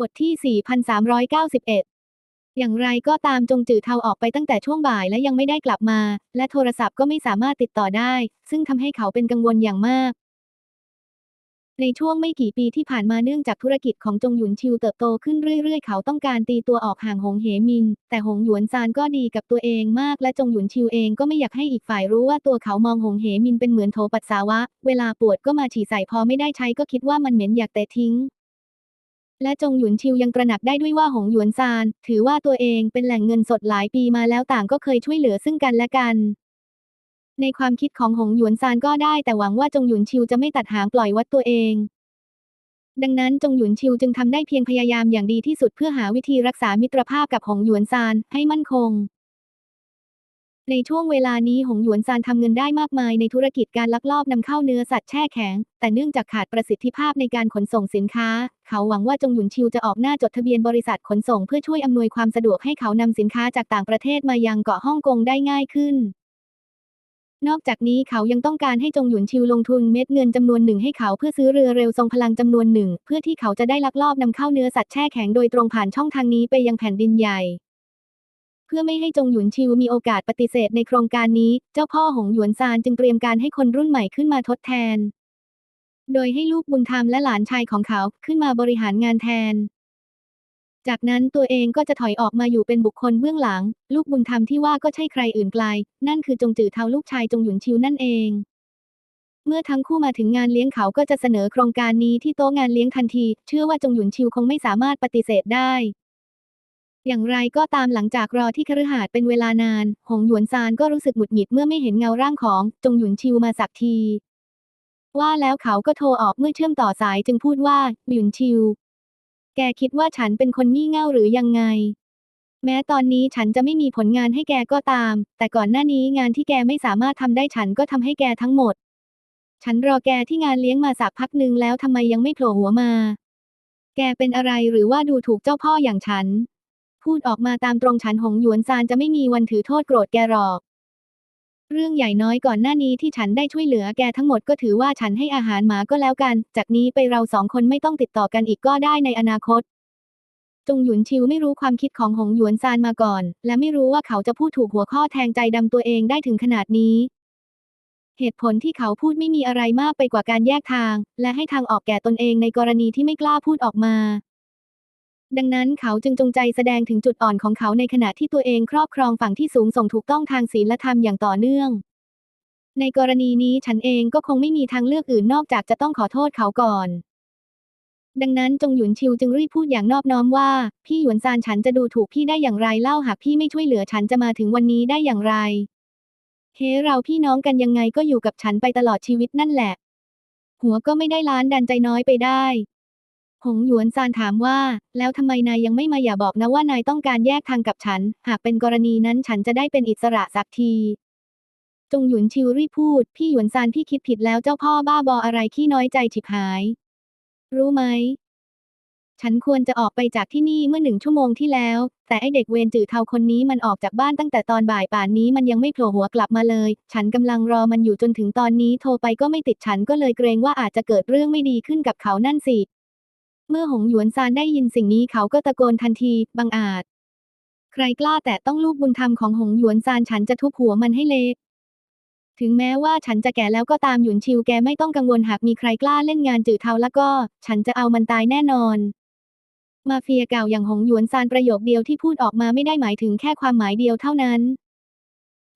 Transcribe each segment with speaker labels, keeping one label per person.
Speaker 1: บทที่ 4,391 อย่างไรก็ตามจงจือเทาออกไปตั้งแต่ช่วงบ่ายและยังไม่ได้กลับมา และโทรศัพท์ก็ไม่สามารถติดต่อได้ ซึ่งทำให้เขาเป็นกังวลอย่างมาก ในช่วงไม่กี่ปีที่ผ่านมาเนื่องจากธุรกิจของจงหยุนชิวเติบโตขึ้นเรื่อยๆ เขาต้องการตีตัวออกห่างหงเหมิน แต่หงหยวนซานก็ดีกับตัวเองมาก และจงหยุนชิวเองก็ไม่อยากให้อีกฝ่ายรู้ว่าตัวเขามองหงเหมินเป็นเหมือนโถปัสสาวะ เวลาปวดก็มาฉี่ใส่พอไม่ได้ใช้ก็คิดว่ามันเหม็นอยากเตะทิ้ง และจงหยุนชิวยังตระหนักได้ด้วยว่าหงหยวนซาน ถือว่าตัวเองเป็นแหล่งเงินสดหลายปีมาแล้วต่างก็เคยช่วยเหลือซึ่งกันและกัน ในความคิดของหงหยวนซานก็ได้แต่หวังว่าจงหยุนชิวจะไม่ตัดหางปล่อยวัดตัวเอง ดังนั้นจงหยุนชิวจึงทำได้เพียงพยายามอย่างดีที่สุดเพื่อหาวิธีรักษามิตรภาพกับหงหยวนซานให้มั่นคง ในช่วงเวลานี้หงหยวนซานทำเงินได้มากมายในธุรกิจการลักลอบนำเข้าเนื้อสัตว์แช่แข็ง แต่เนื่องจากขาดประสิทธิภาพในการขนส่งสินค้า เขาหวังว่าจงหยุนชิวจะออกหน้าจดทะเบียนบริษัทขนส่งเพื่อช่วยอำนวยความสะดวกให้เขานำสินค้าจากต่างประเทศมายังเกาะฮ่องกงได้ง่ายขึ้น นอกจากนี้เขายังต้องการให้จงหยุนชิวลงทุนเม็ดเงินจำนวนหนึ่งให้เขาเพื่อซื้อเรือเร็วทรงพลังจำนวนหนึ่ง เพื่อที่เขาจะได้ลักลอบนำเข้าเนื้อสัตว์แช่แข็งโดยตรงผ่านช่องทางนี้ไปยังแผ่นดินใหญ่ เพื่อไม่ให้จงหยุนชิวมีโอกาสปฏิเสธในโครงการนี้ เจ้าพ่อหงหยวนซานจึงเตรียมการให้คนรุ่นใหม่ขึ้นมาทดแทน โดยให้ลูกบุญธรรมและหลานชายของเขาขึ้นมาบริหารงานแทน จากนั้นตัวเองก็จะถอยออกมาอยู่เป็นบุคคลเบื้องหลัง ลูกบุญธรรมที่ว่าก็ใช่ใครอื่นไกล นั่นคือจงจือเทาลูกชายจงหยุนชิวนั่นเอง เมื่อทั้งคู่มาถึงงานเลี้ยงเขาก็จะเสนอโครงการนี้ที่โต๊ะงานเลี้ยงทันที เชื่อว่าจงหยุนชิวคงไม่สามารถปฏิเสธได้ อย่างไรก็ตามหลังจากรอที่คฤหาสน์เป็นเวลานาน หงหยวนซานก็รู้สึกหงุดหงิดเมื่อไม่เห็นเงาร่างของจงหยุนชิวมาสักที ว่าแล้วเขาก็โทรออกเมื่อเชื่อมต่อสายจึงพูดว่าหยุนชิว แกคิดว่าฉันเป็นคนงี่เง่าหรือยังไง แม้ตอนนี้ฉันจะไม่มีผลงานให้แกก็ตาม แต่ก่อนหน้านี้งานที่แกไม่สามารถทำได้ฉันก็ทำให้แกทั้งหมด ฉันรอแกที่งานเลี้ยงมาสักพักหนึ่งแล้วทำไมยังไม่โผล่หัวมา แกเป็นอะไรหรือว่าดูถูกเจ้าพ่ออย่างฉัน พูดออกมาตามตรงฉันหงหยวนซานจะไม่มีวันถือโทษโกรธแกหรอกเรื่องใหญ่น้อยก่อนหน้านี้ที่ฉันได้ช่วยเหลือแกทั้งหมดก็ถือว่าฉันให้อาหารหมาก็แล้วกัน จากนี้ไปเราสองคนไม่ต้องติดต่อกันอีกก็ได้ในอนาคต จงหยุนชิวไม่รู้ความคิดของหงหยวนซานมาก่อน และไม่รู้ว่าเขาจะพูดถูกหัวข้อแทงใจดำตัวเองได้ถึงขนาดนี้ เหตุผลที่เขาพูดไม่มีอะไรมากไปกว่าการแยกทาง และให้ทางออกแก่ตนเองในกรณีที่ไม่กล้าพูดออกมา ดังนั้นเขาจึงจงใจแสดงถึงจุดอ่อนของเขาในขณะที่ตัวเองครอบครองฝั่งที่สูงส่งถูกต้องทางศีลธรรมอย่างต่อเนื่อง ในกรณีนี้ฉันเองก็คงไม่มีทางเลือกอื่นนอกจากจะต้องขอโทษเขาก่อน ดังนั้นจงหยุนชิวจึงรีบพูดอย่างนอบน้อมว่า พี่หยวนซานฉันจะดูถูกพี่ได้อย่างไรเล่าหากพี่ไม่ช่วยเหลือฉันจะมาถึงวันนี้ได้อย่างไรเฮ้เราพี่น้องกันยังไงก็อยู่กับฉันไปตลอดชีวิตนั่นแหละ หัวก็ไม่ได้ล้านดันใจน้อยไปได้ หงหยวนซานถามว่า แล้วทำไมนายยังไม่มาอย่าบอกนะว่านายต้องการแยกทางกับฉัน หากเป็นกรณีนั้นฉันจะได้เป็นอิสระสักที จงหยุนชิวรีพูด พี่หยวนซานพี่คิดผิดแล้วเจ้าพ่อบ้าบออะไรขี้น้อยใจฉิบหาย รู้ไหม ฉันควรจะออกไปจากที่นี่เมื่อหนึ่งชั่วโมงที่แล้ว แต่ไอเด็กเวรจือเทาคนนี้มันออกจากบ้านตั้งแต่ตอนบ่ายป่านนี้มันยังไม่โผล่หัวกลับมาเลย ฉันกำลังรอมันอยู่จนถึงตอนนี้โทรไปก็ไม่ติดฉันก็เลยเกรงว่าอาจจะเกิดเรื่องไม่ดีขึ้นกับเขานั่นสิ เมื่อหงหยวนซานได้ยินสิ่งนี้เขาก็ตะโกนทันที บังอาจ ใครกล้าแต่ต้องลูกบุญธรรมของหงหยวนซานฉันจะทุบหัวมันให้เละถึงแม้ว่าฉันจะแก่แล้วก็ตามหยุนชิวแกไม่ต้องกังวลหากมีใครกล้าเล่นงานจืดเทาแล้วก็ ฉันจะเอามันตายแน่นอน มาเฟียเก่าอย่างหงหยวนซานประโยคเดียวที่พูดออกมาไม่ได้หมายถึงแค่ความหมายเดียวเท่านั้น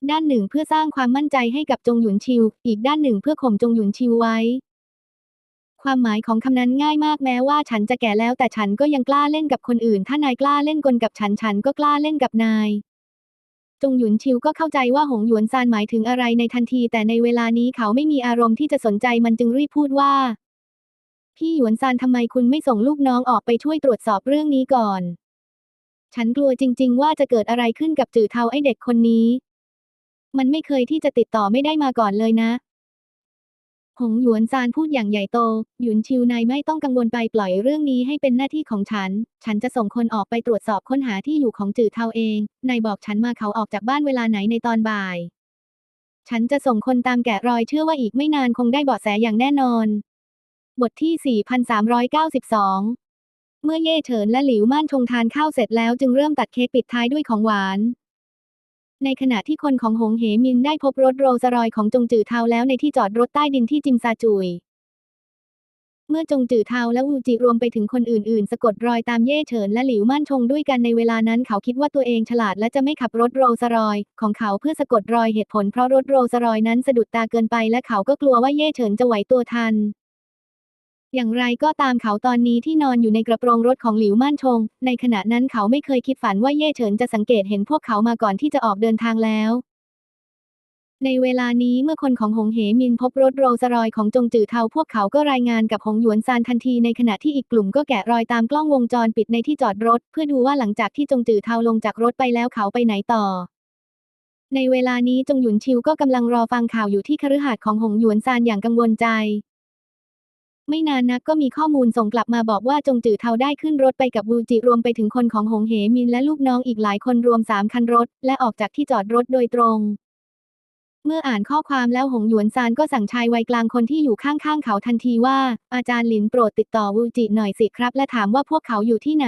Speaker 1: ด้านหนึ่งเพื่อสร้างความมั่นใจให้กับจงหยุนชิว อีกด้านหนึ่งเพื่อข่มจงหยุนชิวไว้ ความหมายของคำนั้นง่ายมากแม้ว่าฉันจะแก่แล้วแต่ฉันก็ยังกล้าเล่นกับคนอื่น ถ้านายกล้าเล่นกลกับฉันฉันก็กล้าเล่นกับนายจงหยุนชิวก็เข้าใจว่าหงหยวนซานหมายถึงอะไรในทันที แต่ในเวลานี้เขาไม่มีอารมณ์ที่จะสนใจมันจึงรีบพูดว่า พี่หยวนซานทำไมคุณไม่ส่งลูกน้องออกไปช่วยตรวจสอบเรื่องนี้ก่อน ฉันกลัวจริง ๆ ว่าจะเกิดอะไรขึ้นกับจือเทาไอเด็กคนนี้ มันไม่เคยที่จะติดต่อไม่ได้มาก่อนเลยนะ หงหยวนซานพูดอย่างใหญ่โต หยุนชิวนายไม่ต้องกังวลไปปล่อยเรื่องนี้ให้เป็นหน้าที่ของฉัน ฉันจะส่งคนออกไปตรวจสอบค้นหาที่อยู่ของจือเทาเอง นายบอกฉันมาเขาออกจากบ้านเวลาไหนในตอนบ่าย ฉันจะส่งคนตามแกะรอยเชื่อว่าอีกไม่นานคงได้เบาะแสอย่างแน่นอน บทที่ 4392 เมื่อเย่เฉินและหลิวม่านชงทานข้าวเสร็จแล้วจึงเริ่มตัดเค้กปิดท้ายด้วยของหวาน ในขณะที่คนของหงเหมินได้พบรถโรลส์รอยซ์ของจงจือเทาแล้วในที่จอดรถใต้ดินที่จิมซาจุย เมื่อจงจือเทาและวูจิรวมไปถึงคนอื่นๆ สะกดรอยตามเย่เฉินและหลิวม่านชงด้วยกันในเวลานั้นเขาคิดว่าตัวเองฉลาดและจะไม่ขับรถโรลส์รอยซ์ของเขาเพื่อสะกดรอยเหตุผลเพราะรถโรลส์รอยซ์นั้นสะดุดตาเกินไปและเขาก็กลัวว่าเย่เฉินจะไหวตัวทัน อย่างไรก็ตามเขาตอนนี้ที่นอนอยู่ในกระโปรงรถของหลิวม่านชง ในขณะนั้นเขาไม่เคยคิดฝันว่าเย่เฉินจะสังเกตเห็นพวกเขามาก่อนที่จะออกเดินทางแล้ว ในเวลานี้เมื่อคนของหงเหมินพบรถโรลสรอยของจงจือเทาพวกเขาก็รายงานกับหงหยวนซานทันทีในขณะที่อีกกลุ่มก็แกะรอยตามกล้องวงจรปิดในที่จอดรถ เพื่อดูว่าหลังจากที่จงจือเทาลงจากรถไปแล้วเขาไปไหนต่อในเวลานี้จงหยุนชิวก็กำลังรอฟังข่าวอยู่ที่คฤหาสน์ของหงหยวนซานอย่างกังวลใจ ไม่นานนักก็มีข้อมูลส่งกลับมาบอกว่าจงจือเทาได้ขึ้นรถไปกับวูจิรวมไปถึงคนของหงเหมินและลูกน้องอีกหลายคนรวมสามคันรถ และออกจากที่จอดรถโดยตรง เมื่ออ่านข้อความแล้วหงหยวนซานก็สั่งชายวัยกลางคนที่อยู่ข้างๆเขาทันทีว่า อาจารย์หลินโปรดติดต่อวูจิหน่อยสิครับ และถามว่าพวกเขาอยู่ที่ไหน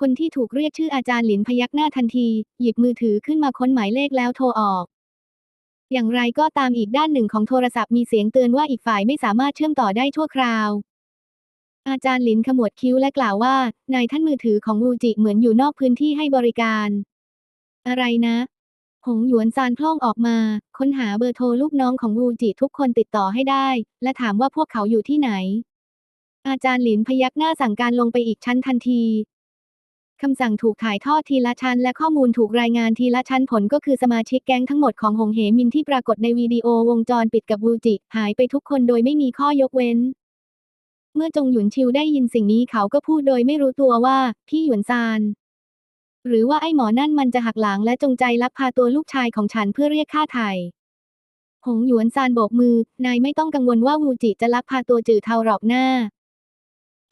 Speaker 1: คนที่ถูกเรียกชื่ออาจารย์หลินพยักหน้าทันที หยิบมือถือขึ้นมาค้นหมายเลขแล้วโทรออก อย่างไรก็ตามอีกด้านหนึ่งของโทรศัพท์มีเสียงเตือนว่าอีกฝ่ายไม่สามารถเชื่อมต่อได้ชั่วคราว อาจารย์หลินขมวดคิ้วและกล่าวว่า นายท่านมือถือของวูจิเหมือนอยู่นอกพื้นที่ให้บริการ อะไรนะ หงหยวนซานพล่องออกมา ค้นหาเบอร์โทรลูกน้องของวูจิทุกคนติดต่อให้ได้ และถามว่าพวกเขาอยู่ที่ไหน อาจารย์หลินพยักหน้าสั่งการลงไปอีกชั้นทันที คำสั่งถูกถ่ายทอดทีละชั้น และข้อมูลถูกรายงานทีละชั้นผลก็คือสมาชิกแก๊งทั้งหมดของหงเหมินที่ปรากฏในวิดีโอวงจรปิดกับวูจิ หายไปทุกคนโดยไม่มีข้อยกเว้น เมื่อจงหยุนชิวได้ยินสิ่งนี้เขาก็พูดโดยไม่รู้ตัวว่า พี่หยวนซานหรือว่าไอ้หมอนั่นมันจะหักหลังและจงใจลักพาตัวลูกชายของฉันเพื่อเรียกค่าไถ่หงหยวนซานโบกมือ นายไม่ต้องกังวลว่าวูจิจะลักพาตัวจือเทาหรอกหน้า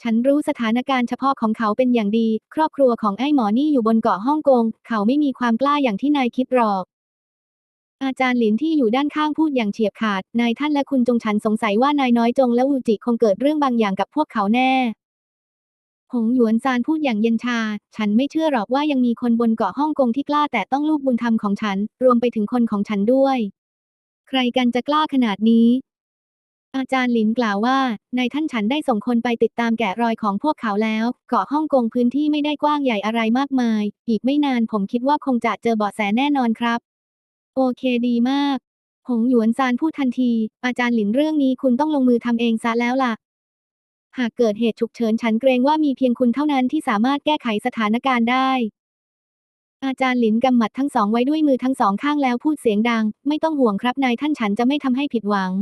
Speaker 1: ฉันรู้สถานการณ์เฉพาะของเขาเป็นอย่างดี ครอบครัวของไอ้หมอนี่อยู่บนเกาะฮ่องกง เขาไม่มีความกล้าอย่างที่นายคิดหรอก อาจารย์หลินที่อยู่ด้านข้างพูดอย่างเฉียบขาด นายท่านและคุณจงฉันสงสัยว่านายน้อยจงและวูจิคงเกิดเรื่องบางอย่างกับพวกเขาแน่ หงหยวนซานพูดอย่างเย็นชา ฉันไม่เชื่อหรอกว่ายังมีคนบนเกาะฮ่องกงที่กล้าแต่ต้องลูกบุญธรรมของฉัน รวมไปถึงคนของฉันด้วย ใครกันจะกล้าขนาดนี้ อาจารย์หลินกล่าวว่า นายท่านฉันได้ส่งคนไปติดตามแกะรอยของพวกเขาแล้ว เกาะฮ่องกงพื้นที่ไม่ได้กว้างใหญ่อะไรมากมาย อีกไม่นานผมคิดว่าคงจะเจอเบาะแสแน่นอนครับ โอเคดีมากหงหยวนซานพูดทันที อาจารย์หลินเรื่องนี้คุณต้องลงมือทำเองซะแล้วล่ะ หากเกิดเหตุฉุกเฉินฉันเกรงว่ามีเพียงคุณเท่านั้นที่สามารถแก้ไขสถานการณ์ได้ อาจารย์หลินกำหมัดทั้งสองไว้ด้วยมือทั้งสองข้างแล้วพูดเสียงดัง ไม่ต้องห่วงครับนายท่านฉันจะไม่ทำให้ผิดหวัง